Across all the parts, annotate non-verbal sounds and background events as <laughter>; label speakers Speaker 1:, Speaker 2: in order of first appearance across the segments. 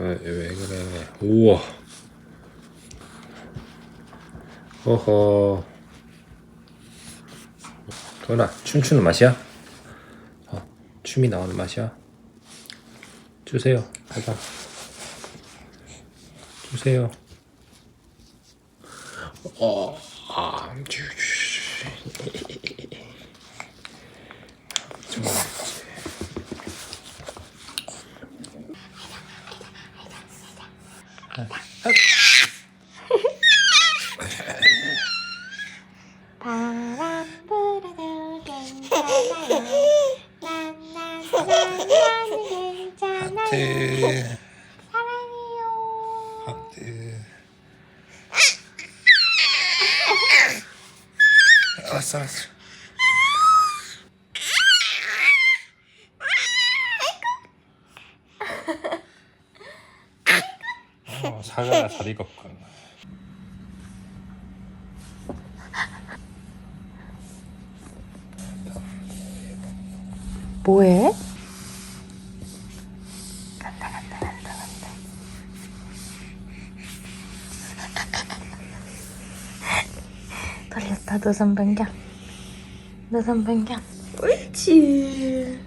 Speaker 1: 왜, 왜 그래? 우와. 허허. 도현아, 춤추는 맛이야? 어, 춤이 나오는 맛이야? 주세요. 가자. 주세요. 어, 아, 주, 주.
Speaker 2: 바람 불어도 괜찮아요. 난난 괜찮아요.
Speaker 1: 하트.
Speaker 2: 사랑해요.
Speaker 1: 하트. 알았어, 알았어. 어, 사과가 잘 익었군.
Speaker 2: 뭐해? 간다 간다 간다 간다. 돌렸다 노선 변경. 노선 변경. 옳지.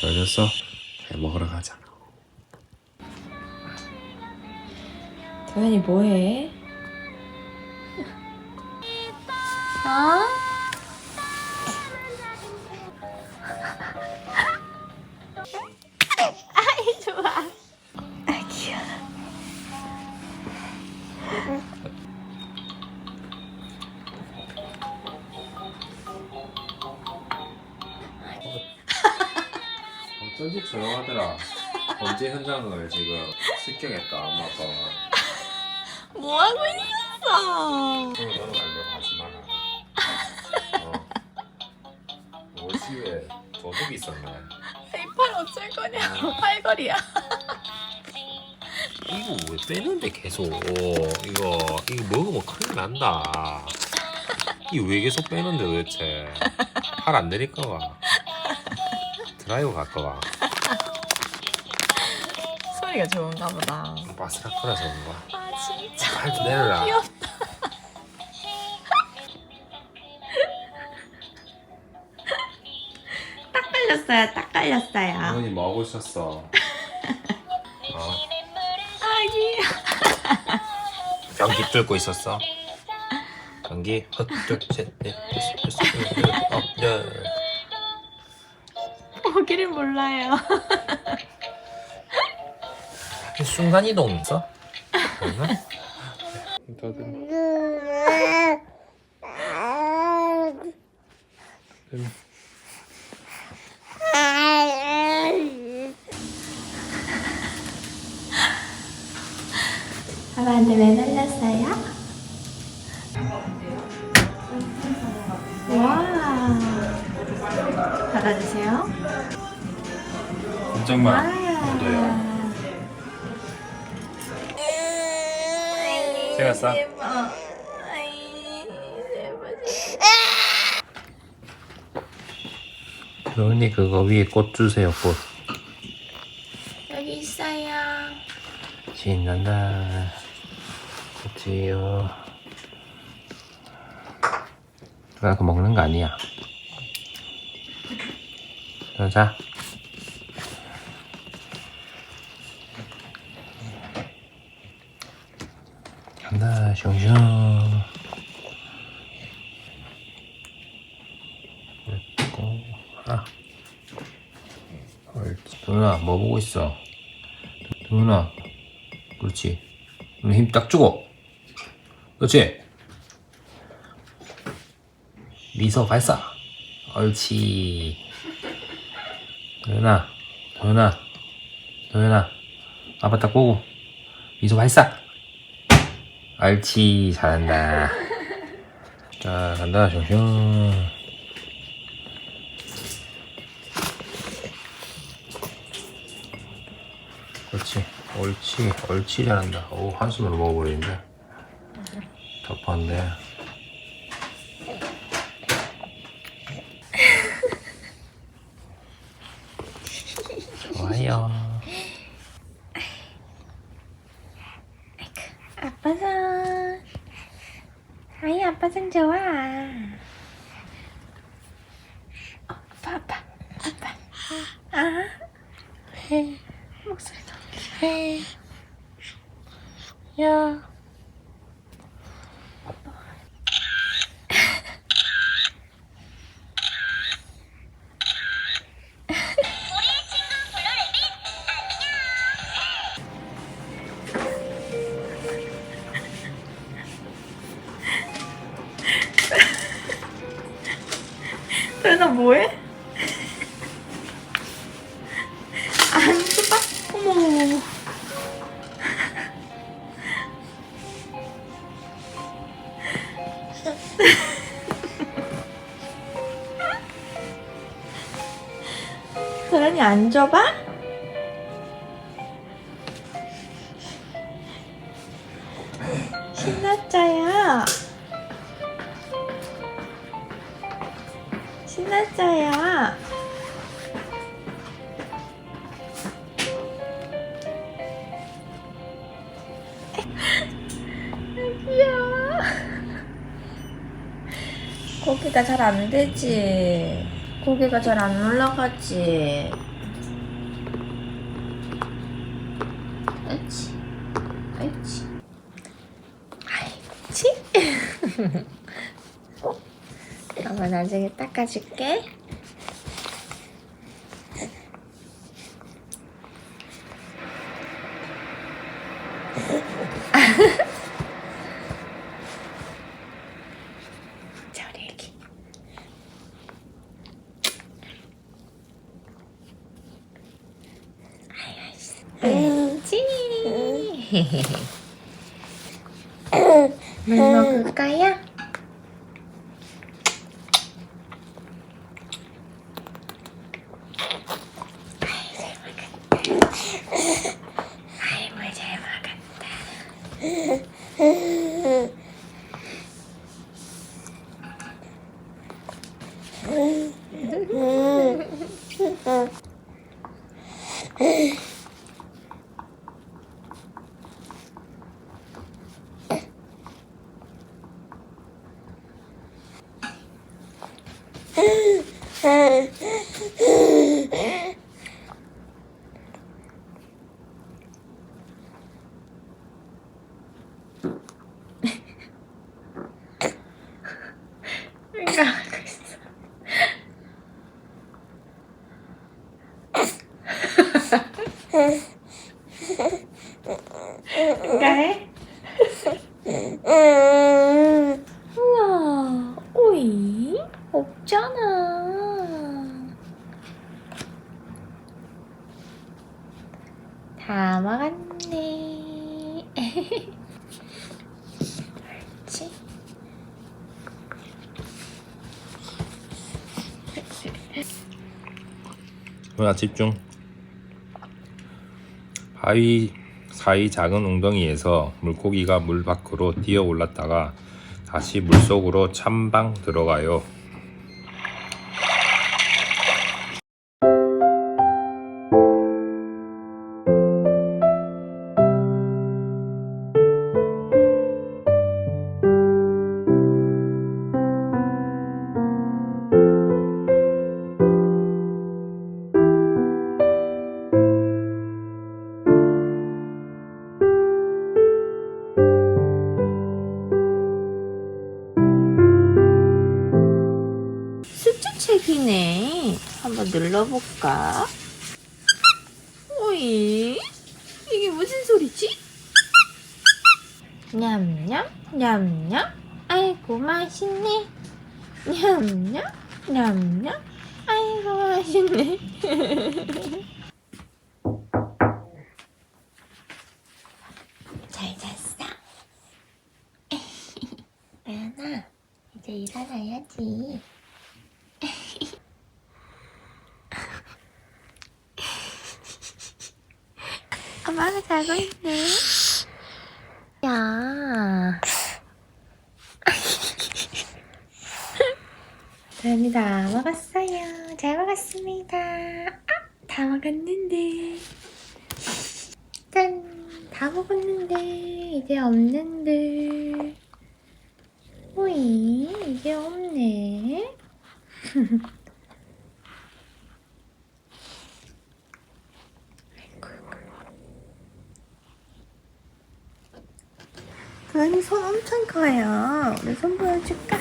Speaker 2: 잘
Speaker 1: 잤어? 잘 먹으러 가자.
Speaker 2: 도현이 뭐해? 어?
Speaker 1: 어쩐지 조용하더라. 범죄 현장을 지금 습격했다 엄마 아빠가.
Speaker 2: 뭐 하고 있어?
Speaker 1: 오늘 너는 알려고 하지 마라. 어. 5시에 도둑이 있었네.
Speaker 2: 이팔 어쩔 거냐? 팔걸이야.
Speaker 1: 이거 왜 빼는데 계속 이거 이거 먹으면 큰일 난다. 이거 왜 계속 빼는데 도대체 팔 안 내릴까 봐. 드라이브 갈까 봐. <laughs>
Speaker 2: 소리가 좋은가 보다.
Speaker 1: 바스락거려서 그런가.
Speaker 2: 아 진짜
Speaker 1: 팔좀 내려라.
Speaker 2: 귀엽다. <laughs> 딱 걸렸어요. 딱 걸렸어요.
Speaker 1: 어머니 뭐 하고 있었어? 어?
Speaker 2: 아기.
Speaker 1: 변기 뚫고 있었어? 변기 헛 둘 셋 넷 다섯 여섯 일곱 아홉 열.
Speaker 2: 보기를 몰라요.
Speaker 1: 순간 이동 있어? 없나? 더듬.
Speaker 2: 대박.
Speaker 1: 언니 그거 위에 꽃 주세요 꽃.
Speaker 2: 여기 있어요.
Speaker 1: 신난다. 꽃이요. 나 그거 먹는 거 아니야. 자. 간다, 슝슝. 됐고, 아. 옳지. 도윤아, 뭐 보고 있어? 도윤아, 그렇지. 힘딱 주고. 그렇지. 미소 발사. 옳지. 도윤아, 도윤아, 도윤아. 아빠 딱 보고. 미소 발사. 옳지. 잘한다. 자, 간다, 슝슝. 그렇지. 옳지. 옳지. 잘한다. 오, 한숨으로 먹어버리는데. 덮었는데. 좋아요.
Speaker 2: 아빠 손. 아이 아빠 손 좋아. 어, 아빠 아빠 아빠. 아. 목소리도. 야. 도현아 뭐해? <laughs> 도현이 안 줘봐? 신났자야. 신났자야. 고기가 잘 안 되지. 고기가 잘 안 올라가지. 그렇지. 그렇지. 아이치. 엄마 나중에 닦아줄게. 자, 우리 애기. 아이, 찌. 물 먹을까요? 아이고 잘 먹었다. 생각하고 누가 해? 우와, 오이? 없잖아. 다 먹었네. 옳지?
Speaker 1: 도윤아, 집중. 바위 사이 작은 웅덩이에서 물고기가 물 밖으로 뛰어 올랐다가 다시 물속으로 참방 들어가요.
Speaker 2: 눌러볼까? 오이? 이게 무슨 소리지? 냠냠 냠냠 아이고 맛있네 냠냠 냠냠 아이고 맛있네 <laughs> 잘 잤어? <laughs> 아연아 이제 일어나야지 엄마가 자고 있네. 야. <laughs> 저희 다. 먹었어요. 잘 먹었습니다. 아, 다 먹었는데. 짠. 다 먹었는데. 이제 없는데. 오이 이제 없네 <laughs> 도현이 손 엄청 커요. 우리 손 보여줄까?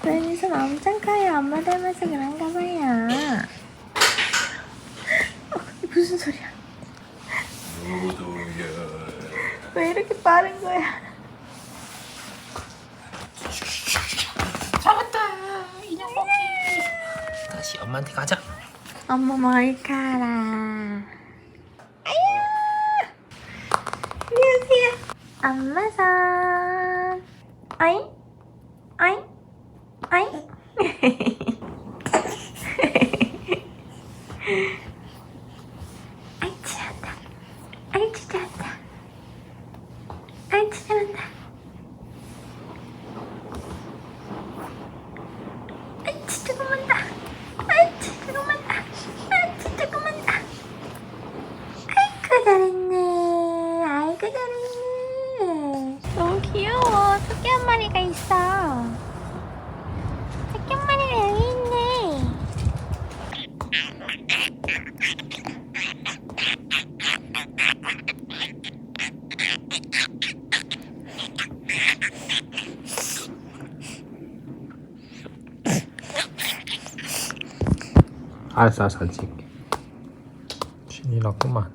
Speaker 2: 도현이 손 엄청 커요. 엄마 닮아서 그런가 봐요. 어, 이게 무슨 소리야? 왜 이렇게 빠른 거야?
Speaker 1: 잡았다 인형 먹기 다시 엄마한테 가자
Speaker 2: 엄마 머리 카락. 아유! 손. 어이? 어이? 어이? 아이, 잘한다. 아이, 잘한다. 아이, 잘한다. 아이, 진짜 고만다. 아이, 진짜 고만다. 아이, 진짜 고만다. 아이고, 잘했네. 아이고, 잘했네. 너무 귀여워. 토끼 한 마리가 있어. 토끼 한 마리가 여기 있네.
Speaker 1: 알았어 알았어 찍게. 신이 났구만